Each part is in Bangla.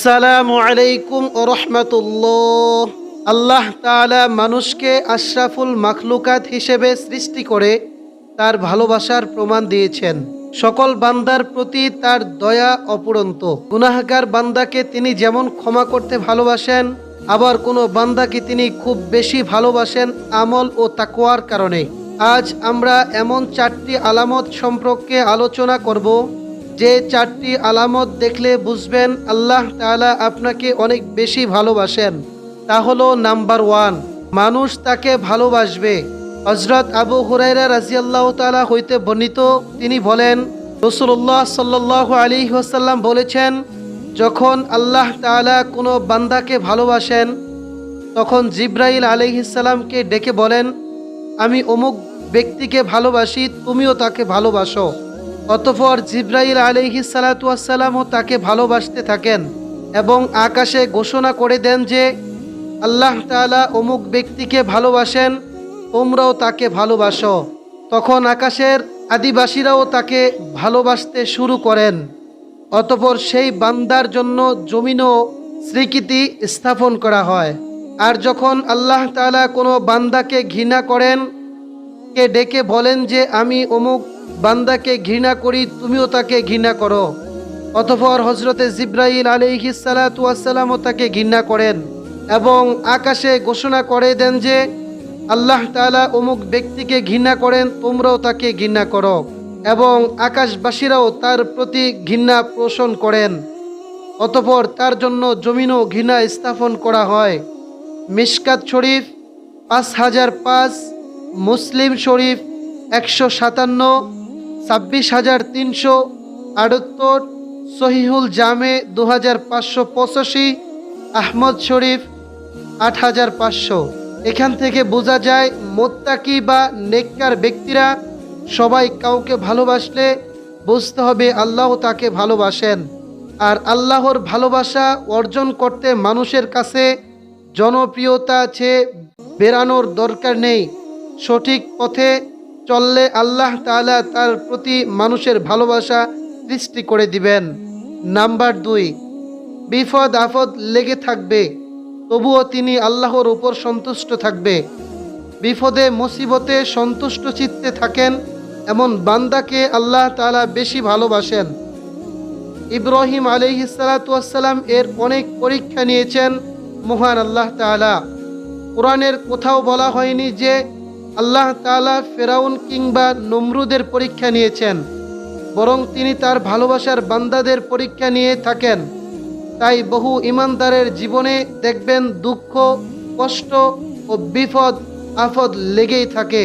আসসালামু আলাইকুম ও রহমতুল্লাহ। আল্লাহ তাআলা মানুষকে আশরাফুল মাখলুকাত হিসেবে সৃষ্টি করে তার ভালোবাসার প্রমাণ দিয়েছেন। সকল বান্দার প্রতি তার দয়া অপুরন্ত। গুনাহগার বান্দাকে তিনি যেমন ক্ষমা করতে ভালোবাসেন, আবার কোনো বান্দাকে তিনি খুব বেশি ভালোবাসেন আমল ও তাকওয়ার কারণে। আজ আমরা এমন চারটি আলামত সম্পর্কে আলোচনা করব। যে চারটি আলামত দেখলে বুঝবেন আল্লাহ তাআলা আপনাকে অনেক বেশি ভালোবাসেন। তা হলো নাম্বার ওয়ান, মানুষ তাকে ভালোবাসবে। হজরত আবু হুরাইরা রাজিয়াল্লাহ তাআলা হইতে বর্ণিত, তিনি বলেন রসুল্লাহ সাল্লাহ আলী ওসাল্লাম বলেছেন, যখন আল্লাহ তাআলা কোনো বান্দাকে ভালোবাসেন, তখন জিব্রাইল আলহিসাল্লামকে ডেকে বলেন, আমি অমুক ব্যক্তিকে ভালোবাসি, তুমিও তাকে ভালোবাসো। অতঃপর জিব্রাইল আলহি সালাতামও তাকে ভালোবাসতে থাকেন এবং আকাশে ঘোষণা করে দেন যে আল্লাহ তাআলা অমুক ব্যক্তিকে ভালোবাসেন, তোমরাও তাকে ভালোবাসো। তখন আকাশের আদিবাসীরাও তাকে ভালোবাসতে শুরু করেন। অতঃপর সেই বান্দার জন্য জমিনও স্বীকৃতি স্থাপন করা হয়। আর যখন আল্লাহ তাআলা কোনো বান্দাকে ঘৃণা করেন, কে ডেকে বলেন যে, আমি অমুক বান্দাকে ঘৃণা করি, তুমিও তাকে ঘৃণা করো। অতঃপর হজরতে জিব্রাইল আলিহি সালাতামও তাকে ঘৃণা করেন এবং আকাশে ঘোষণা করে দেন যে, আল্লাহ তাআলা অমুক ব্যক্তিকে ঘৃণা করেন, তোমরাও তাকে ঘৃণা করো এবং আকাশবাসীরাও তার প্রতি ঘৃণা পোষণ করেন। অতঃপর তার জন্য জমিনও ঘৃণা স্থাপন করা হয়। মিশকাত শরীফ পাঁচ হাজার পাঁচ, মুসলিম শরীফ একশো সাতান্ন ছাব্বিশ হাজার তিনশো আটাত্তর, সহিহুল জামে দু হাজার পাঁচশো পঁচাশি, আহমদ শরীফ আট হাজার পাঁচশো। এখান থেকে বোঝা যায় মোত্তাকি বা নেককার ব্যক্তিরা সবাই কাউকে ভালোবাসলে বুঝতে হবে আল্লাহ তাকে ভালোবাসেন। আর আল্লাহর ভালোবাসা অর্জন করতে মানুষের কাছে জনপ্রিয়তা আছে বেরানোর দরকার নেই। সঠিক পথে চললে আল্লাহ তাআলা তার প্রতি মানুষের ভালোবাসা সৃষ্টি করে দিবেন। নাম্বার দুই বিপদ আপদ লেগে থাকবে, তবুও তিনি আল্লাহর উপর সন্তুষ্ট থাকবে। বিপদে মুসিবতে সন্তুষ্ট চিত্তে থাকেন, এমন বান্দাকে আল্লাহ তালা বেশি ভালোবাসেন। ইব্রাহিম আলহিসাল্লাম এর অনেক পরীক্ষা নিয়েছেন, মহান আল্লাহ তাআলা। কোরআনের কোথাও বলা হয়নি যে আল্লাহ তাআলা ফেরাউন কিংবা নমরুদের পরীক্ষা নিয়েছেন, বরং তিনি তার ভালোবাসার বান্দাদের পরীক্ষা নিয়ে থাকেন। তাই বহু ইমানদারের জীবনে দেখবেন দুঃখ, কষ্ট ও বিপদ, আফদ লেগেই থাকে।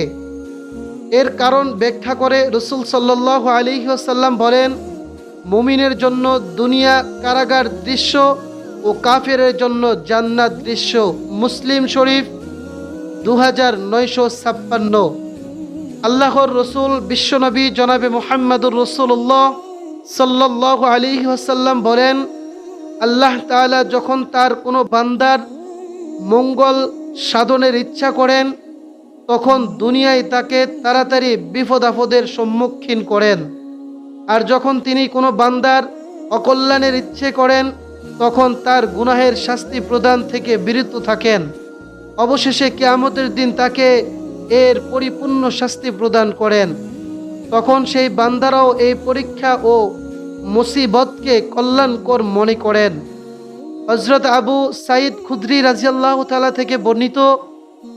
এর কারণ ব্যাখ্যা করে রসুল সাল্লাহ আলিহাসাল্লাম বলেন, মুমিনের জন্য দুনিয়া কারাগার দৃশ্য ও কাফেরের জন্য জান্নাত দৃশ্য। মুসলিম শরীফ দু হাজার নয়শো ছাপ্পান্ন। আল্লাহর রসুল, বিশ্বনবী জনাবে মোহাম্মদুর রসুল্লাহ সাল্লাহ আলী ওসাল্লাম বলেন, আল্লাহ তাআলা যখন তার কোনো বান্দার মঙ্গল সাধনের ইচ্ছা করেন, তখন দুনিয়ায় তাকে তাড়াতাড়ি বিপদ আপদের সম্মুখীন করেন। আর যখন তিনি কোনো বান্দার অকল্যাণের ইচ্ছে করেন, তখন তার গুনাহের শাস্তি প্রদান থেকে বিরত থাকেন। অবশেষে কেয়ামতের দিন তাকে এর পরিপূর্ণ শাস্তি প্রদান করেন। তখন সেই বান্দারাও এই পরীক্ষা ও মুসিবতকে কল্যাণকর মনে করেন। হজরত আবু সাইদ খুদ্রি রাজিয়াল্লাহ তালা থেকে বর্ণিত,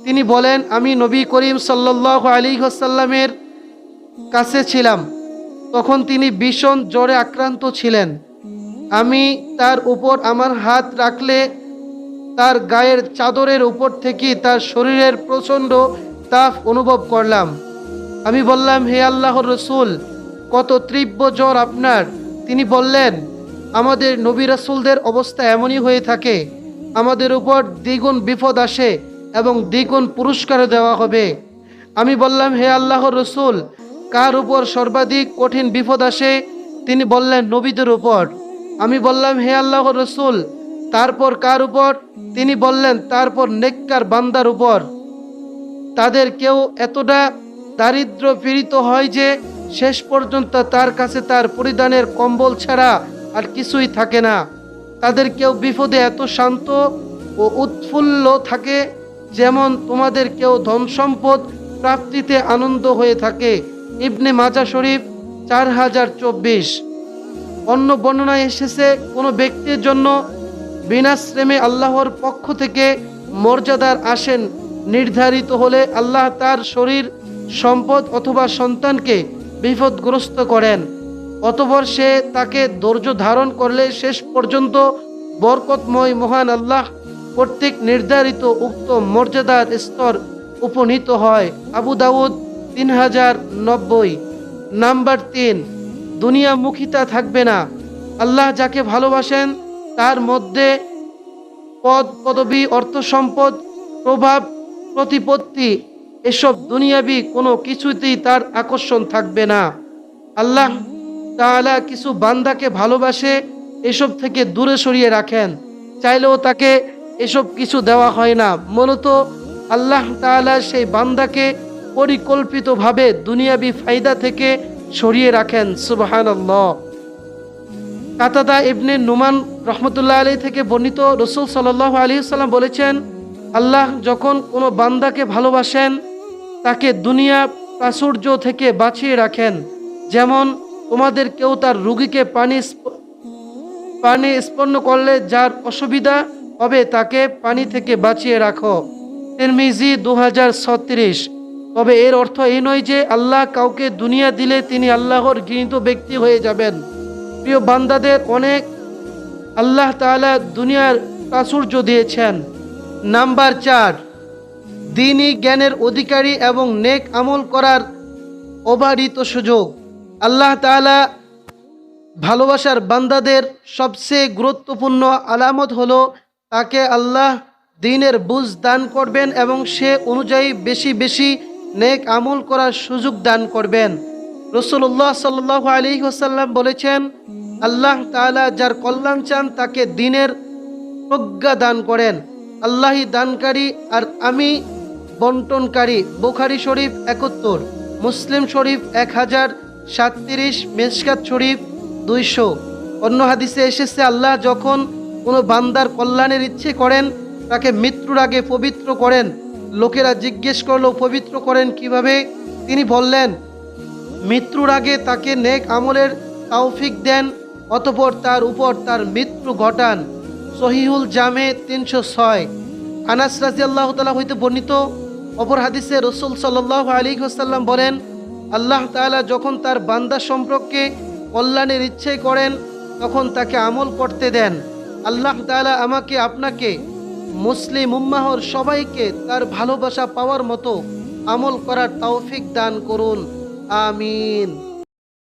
তিনি বলেন, আমি নবী করিম সাল্লাহ আলী হাসাল্লামের কাছে ছিলাম। তখন তিনি ভীষণ জ্বরে আক্রান্ত ছিলেন। আমি তার উপর আমার হাত রাখলে তার গায়ের চাদরের উপর থেকে তার শরীরের প্রচণ্ড তাপ অনুভব করলাম। আমি বললাম, হে আল্লাহর রসুল, কত তীব্র জ্বর আপনার। তিনি বললেন, আমাদের নবী রাসুলদের অবস্থা এমনই হয়ে থাকে। আমাদের উপর দ্বিগুণ বিপদ আসে এবং দ্বিগুণ পুরস্কার দেওয়া হবে। আমি বললাম, হে আল্লাহর রসুল, কার উপর সর্বাধিক কঠিন বিপদ আসে? তিনি বললেন, নবীদের উপর। আমি বললাম, হে আল্লাহর রসুল তারপর কার উপর? তিনি বললেন, তারপর নেককার বান্দার উপর। তাদের কেউ এতটা দারিদ্র পীড়িত হয় যে শেষ পর্যন্ত তার কাছে তার পরিধানের কম্বল ছাড়া আর কিছুই থাকে না। তাদের কেউ বিপদে এত শান্ত ও উৎফুল্ল থাকে যেমন তোমাদের কেউ ধন সম্পদ প্রাপ্তিতে আনন্দ হয়ে থাকে। ইবনে মাজা শরীফ চার হাজার চব্বিশ। অন্য বর্ণনায় এসেছে কোনো ব্যক্তির জন্য বিনাশ্রেমে আল্লাহর পক্ষ থেকে মর্যাদার আসেন নির্ধারিত হলে আল্লাহ তার শরীর, সম্পদ অথবা সন্তানকে বিপদগ্রস্ত করেন। অতপর সে তাকে ধৈর্য ধারণ করলে শেষ পর্যন্ত বরকতময় মহান আল্লাহ কর্তৃক নির্ধারিত উক্ত মর্যাদার স্তর উপনীত হয়। আবু দাউদ তিন হাজার নব্বই। নাম্বার তিন, দুনিয়ামুখিতা থাকবে না। আল্লাহ যাকে ভালোবাসেন তার মধ্যে পদ, পদবী, অর্থ সম্পদ, প্রভাব, প্রতিপত্তি, এসব দুনিয়াবি কোনো কিছুতেই তার আকর্ষণ থাকবে না। আল্লাহ তাআলা কিছু বান্দাকে ভালোবাসে, এসব থেকে দূরে সরিয়ে রাখেন। চাইলেও তাকে এসব কিছু দেওয়া হয় না। মূলত আল্লাহ তাআলা সেই বান্দাকে পরিকল্পিতভাবে দুনিয়াবি ফায়দা থেকে সরিয়ে রাখেন। সুবহানাল্লাহ। কাতাদা ইবনে নুমান রহমতুল্লাহ আলী থেকে বর্ণিত রসুল সাল্লাহ আলী সাল্লাম বলেছেন, আল্লাহ যখন কোনো বান্দাকে ভালোবাসেন, তাকে দুনিয়া প্রাচুর্য থেকে বাঁচিয়ে রাখেন। যেমন তোমাদের কেউ তার রুগীকে পানি পানি স্পন্ন করলে যার অসুবিধা হবে তাকে পানি থেকে বাঁচিয়ে রাখো। তিরমিজি দু হাজার ছত্রিশ। তবে এর অর্থ এই নয় যে আল্লাহ কাউকে দুনিয়া দিলে তিনি আল্লাহর ঘৃণিত ব্যক্তি হয়ে যাবেন। প্রিয় বান্দাদের অনেক আল্লাহ তাআলা দুনিয়ার প্রাচুর্য দিয়েছেন। নাম্বার চার দিনই জ্ঞানের অধিকারী এবং নেক আমল করার অবারিত সুযোগ। আল্লাহ তাআলা ভালোবাসার বান্দাদের সবচেয়ে গুরুত্বপূর্ণ আলামত হল তাকে আল্লাহ দিনের বুঝ দান করবেন এবং সে অনুযায়ী বেশি বেশি নেক আমল করার সুযোগ দান করবেন। রসুল্লাহ সাল্লাহ আলী হোসাল্লাম বলেছেন, আল্লাহ তালা যার কল্যাণ চান তাকে দিনের প্রজ্ঞা দান করেন। আল্লাহি দানকারী আর আমি বন্টনকারী। বুখারি শরীফ একাত্তর, মুসলিম শরীফ এক হাজার সাতত্রিশ মেসকাত শরীফ দুইশো। অন্য হাদিসে এসেছে, আল্লাহ যখন কোনো বান্দার কল্যাণের ইচ্ছে করেন, তাকে মৃত্যুর আগে পবিত্র করেন। লোকেরা জিজ্ঞেস করল, পবিত্র করেন কীভাবে? তিনি বললেন মৃত্যুর আগে তাকে নেক আমলের তাওফিক দেন, অতপর তার উপর তার মৃত্যু ঘটান। সহিহুল জামে তিনশো ছয়। আনাস রাজি আল্লাহ তালা হইতে বর্ণিত অপর হাদিসে রসুল সাল্লাহ আলী হোসাল্লাম বলেন, আল্লাহ তাআলা যখন তার বান্দা সম্পর্কে কল্যাণের ইচ্ছে করেন, তখন তাকে আমল করতে দেন। আল্লাহ তাআলা আমাকে, আপনাকে মুসলিম উম্মাহর সবাইকে তার ভালোবাসা পাওয়ার মতো আমল করার তৌফিক দান করুন। Amin.